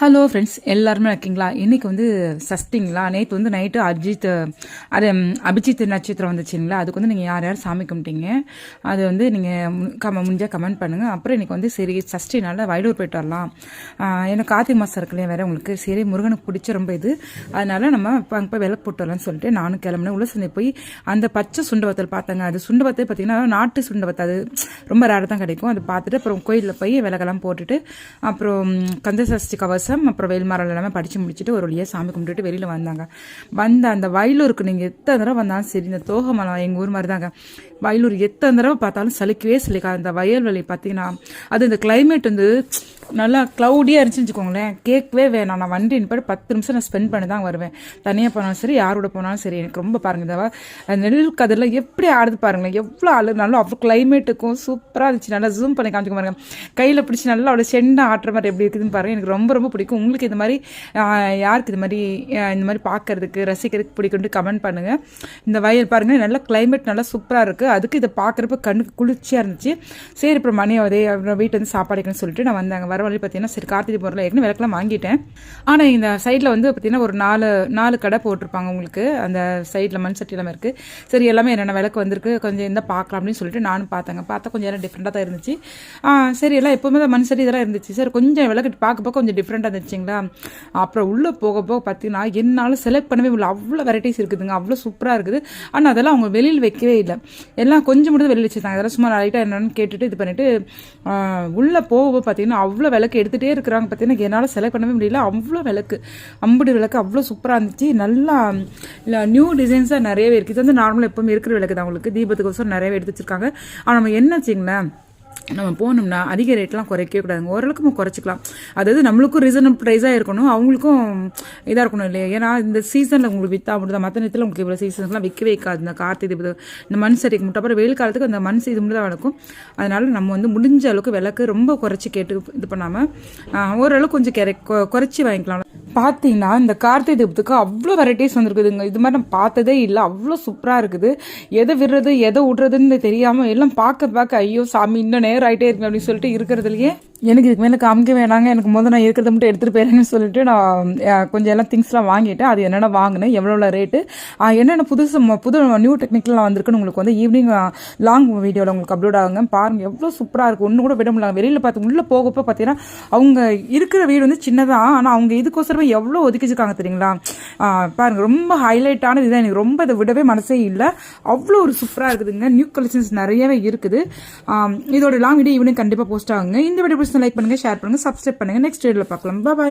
Hello friends எல்லாருமே இருக்கீங்களா? இன்றைக்கி வந்து சஷ்டிங்களா? நேற்று வந்து நைட்டு அஜித் அது அபிஜித் நட்சத்திரம் வந்துச்சுங்களா? அதுக்கு வந்து நீங்கள் யார் யார் சாமி கும்பிட்டீங்க? அது வந்து நீங்கள் கம முடிஞ்சால் கமெண்ட் பண்ணுங்கள் அப்புறம் இன்னைக்கு வந்து சரி சஷ்டினால வயலூர் போயிட்டு வரலாம். ஏன்னா எனக்கு கார்த்திகை மாதம் இருக்குல்லையே வேறு உங்களுக்கு? சரி முருகனுக்கு பிடிச்ச ரொம்ப இது. அதனால் நம்ம இப்போ அங்கே போய் விளக்கு போட்டு வரலாம்னு சொல்லிட்டு நானும் கிளம்புனேன். உள்ள சந்தை போய் அந்த பச்சை சுண்டவத்தல் பார்த்தாங்க அது சுண்டவத்தல் பார்த்தீங்கன்னா நாட்டு சுண்டவத்தை அது ரொம்ப ரேர் தான் கிடைக்கும். அது பார்த்துட்டு அப்புறம் கோயிலில் போய் விளக்கெல்லாம் போட்டுட்டு அப்புறம் கந்த சஷ்டி கவர்ஸ் கவசம் அப்புறம் வேல்மாரல் எல்லாமே படித்து முடிச்சுட்டு ஒரு வழியாக சாமி கும்பிட்டுட்டு வெளியில் வந்தாங்க. வந்த அந்த வயலூருக்கு நீங்கள் எத்தனை தடவை வந்தாலும் சரி இந்த தோகமலம் எங்கள் ஊர் மாதிரி தாங்க வயலூர் எத்தனை தடவை பார்த்தாலும் சலிக்கவே சலிக்கா. அந்த வயல்வெளி பார்த்தீங்கன்னா அது இந்த கிளைமேட் வந்து நல்லா க்ளவுடியாக இருந்துச்சுன்னு வச்சுக்கோங்களேன். கேட்கவே வேணாம். நான் வண்டி நிப்பாட்டி பத்து நிமிஷம் நான் ஸ்பெண்ட் பண்ணி தான் வருவேன். தனியாக போனாலும் சரி யாரோட போனாலும் சரி எனக்கு ரொம்ப பாருங்கள் இந்த நெல் கதிரில் எப்படி ஆடுது பாருங்களேன். எவ்வளோ ஆளு நல்லா அவ்வளோ கிளைமேட்டுக்கும் சூப்பராக இருந்துச்சு. நல்லா ஜூம் பண்ணி காமிச்சுக்க பாருங்க. கையில் பிடிச்சி நல்லா அவ்வளோ செண்டை ஆட்டுற மாதிரி எப்படி இருக்குதுன்னு பாருங்க. எனக்கு ரொம்ப ரொம்ப பிடிக்கும். உங்களுக்கு இந்த மாதிரி யாருக்கு இது மாதிரி இந்த மாதிரி பார்க்கறதுக்கு ரசிக்கிறதுக்கு பிடிக்கும்னு கமெண்ட் பண்ணுங்கள் இந்த வயல் பாருங்கள் நல்ல கிளைமேட் நல்லா சூப்பராக இருக்குது அதுக்கு இதை பார்க்குறப்ப கண்ணுக்கு குளிர்ச்சியாக இருந்துச்சு. சரி அப்புறம் மணி அதே அப்புறம் வீட்டு வந்து சாப்பாடு சொல்லிட்டு நான் வந்தாங்க வர வழி பார்த்தீங்கன்னா சரி கார்த்திகை பொருள் ஏற்கனவே விளக்கெல்லாம் வாங்கிட்டேன். ஆனால் இந்த சைடில் வந்து பார்த்தீங்கன்னா ஒரு நாலு நாலு கடை போட்டிருப்பாங்க உங்களுக்கு. அந்த சைடில் மண் சட்டி எல்லாமே இருக்குது சரி எல்லாமே என்னென்ன விளக்கு வந்திருக்கு கொஞ்சம் இந்த பார்க்கலாம் அப்படின்னு சொல்லிட்டு நானும் பார்த்தேங்க பார்த்தா கொஞ்சம் நேரம் டிஃப்ரெண்ட்டாக தான் இருந்துச்சு. சரி எல்லாம் எப்போவுமே மண் சட்டி இதெல்லாம் இருந்துச்சு. சரி கொஞ்சம் விளக்கு பார்க்க பார்க்க கொஞ்சம் டிஃப்ரெண்ட்டாக இருந்துச்சுங்களா அப்புறம் உள்ளே போக போக பார்த்தீங்கன்னா என்னால் செலக்ட் பண்ணவே முடியல. அவ்வளோ வெரைட்டிஸ் இருக்குதுங்க. அவ்வளோ சூப்பராக இருக்குது. ஆனால் அதெல்லாம் அவங்க வெளியில் வைக்கவே இல்லை. எல்லாம் கொஞ்சம் மட்டும் வெளியில் வச்சுருந்தாங்க. அதெல்லாம் சும்மா லைட்டாக என்னென்னு கேட்டுட்டு இது பண்ணிவிட்டு உள்ளே போக போக பார்த்தீங்கன்னா அவ்வளோ விளக்கு எடுத்துகிட்டே இருக்கிறாங்க. பார்த்தீங்கன்னா என்னால் செலக்ட் பண்ணவே முடியல. அவ்வளோ விளக்கு. அம்புடி விளக்கு அவ்வளோ சூப்பராக இருந்துச்சு. நல்லா இல்லை நியூ டிசைன்ஸாக நிறையவே இருக்குது இது வந்து நார்மலாக எப்பவுமே இருக்கிற விளக்கு தான் உங்களுக்கு தீபத்துக்கோசரம் நிறையவே எடுத்து வச்சுருக்காங்க. ஆனால் நம்ம என்ன வச்சிங்களேன் நம்ம போனோம்னா அதிக ரேட்லாம் குறைக்கவே கூடாதுங்க ஓரளவுக்கு நம்ம குறைச்சிக்கலாம். அதாவது நம்மளுக்கும் ரீசனபிள் ப்ரைஸாக இருக்கணும். அவங்களுக்கும் இதாக இருக்கணும் இல்லையா? ஏன்னா இந்த சீசனில் உங்களுக்கு விற்றா மட்டும் தான் மற்ற நேரத்தில் உங்களுக்கு இவ்வளோ சீசன்ஸ்லாம் விற்கவே வைக்காது இந்த கார்த்திகை தீபம் இந்த மண் சரிக்கு மட்டும் அப்புறம் வெயில் காலத்துக்கு அந்த மண் இது மட்டும் தான் நடக்கும் அதனால நம்ம வந்து முடிஞ்ச அளவுக்கு விளக்கு ரொம்ப குறைச்சி கேட்டு இது பண்ணாமல் ஓரளவுக்கு கொஞ்சம் கெரை கொ- குறைச்சி வாங்கிக்கலாம். பார்த்தீங்கன்னா இந்த கார்த்திகை தீபத்துக்கு அவ்வளோ வெரைட்டிஸ் வந்திருக்குதுங்க. இது மாதிரி நான் பார்த்ததே இல்லை. அவ்வளோ சூப்பராக இருக்குது. எதை விடுறது எதை விடுறதுன்னு தெரியாமல் எல்லாம் பார்க்க பார்க்க ஐயோ சாமி இன்னும் நேரம் ஆகிட்டே இருக்கு அப்படின்னு சொல்லிட்டு இருக்கிறதுலையே எனக்கு இதுக்கு மேலே காமிக்க வேணாங்க. எனக்கு முதல் நான் இருக்கிறத மட்டும் எடுத்துகிட்டு போயிறேன்னு சொல்லிட்டு நான் கொஞ்சம் எல்லாம் திங்ஸ்லாம் வாங்கிட்டேன். அது என்னென்ன வாங்கினேன் எவ்வளோ ரேட்டு என்னென்ன புதுசு ம- புது நியூ டெக்னிக்கெலாம் வந்திருக்குன்னு உங்களுக்கு வந்து ஈவினிங் லாங் வீடியோவில் உங்களுக்கு அப்லோட் ஆகுங்க. பாருங்கள் எவ்வளோ சூப்பராக இருக்குது ஒன்று கூட விட முடியல. வெளியில் பார்த்து உள்ளே போகப்போ பார்த்தீங்கன்னா அவங்க இருக்கிற வீடு வந்து சின்னதாக ஆனால் அவங்க இதுக்கோசரமே எவ்வளோ ஒதுக்கிச்சிருக்காங்க தெரியுங்களா? பாருங்கள் ரொம்ப ஹைலைட்டான இதுதான். எனக்கு ரொம்ப இதை விடவே மனசே இல்லை. அவ்வளோ ஒரு சூப்பராக இருக்குதுங்க. நியூ கலெக்ஷன்ஸ் நிறையவே இருக்குது. இதோட லாங் வீடியோ ஈவினிங் கண்டிப்பாக போஸ்ட் ஆகுங்க. இந்த வீடியோ பிடிச்சா லைக் பண்ணுங்க ஷேர் பண்ணுங்க சப்ஸ்கிரைப் பண்ணுங்க. நெக்ஸ்ட் வீடியோவில் பார்க்கலாம். பாய்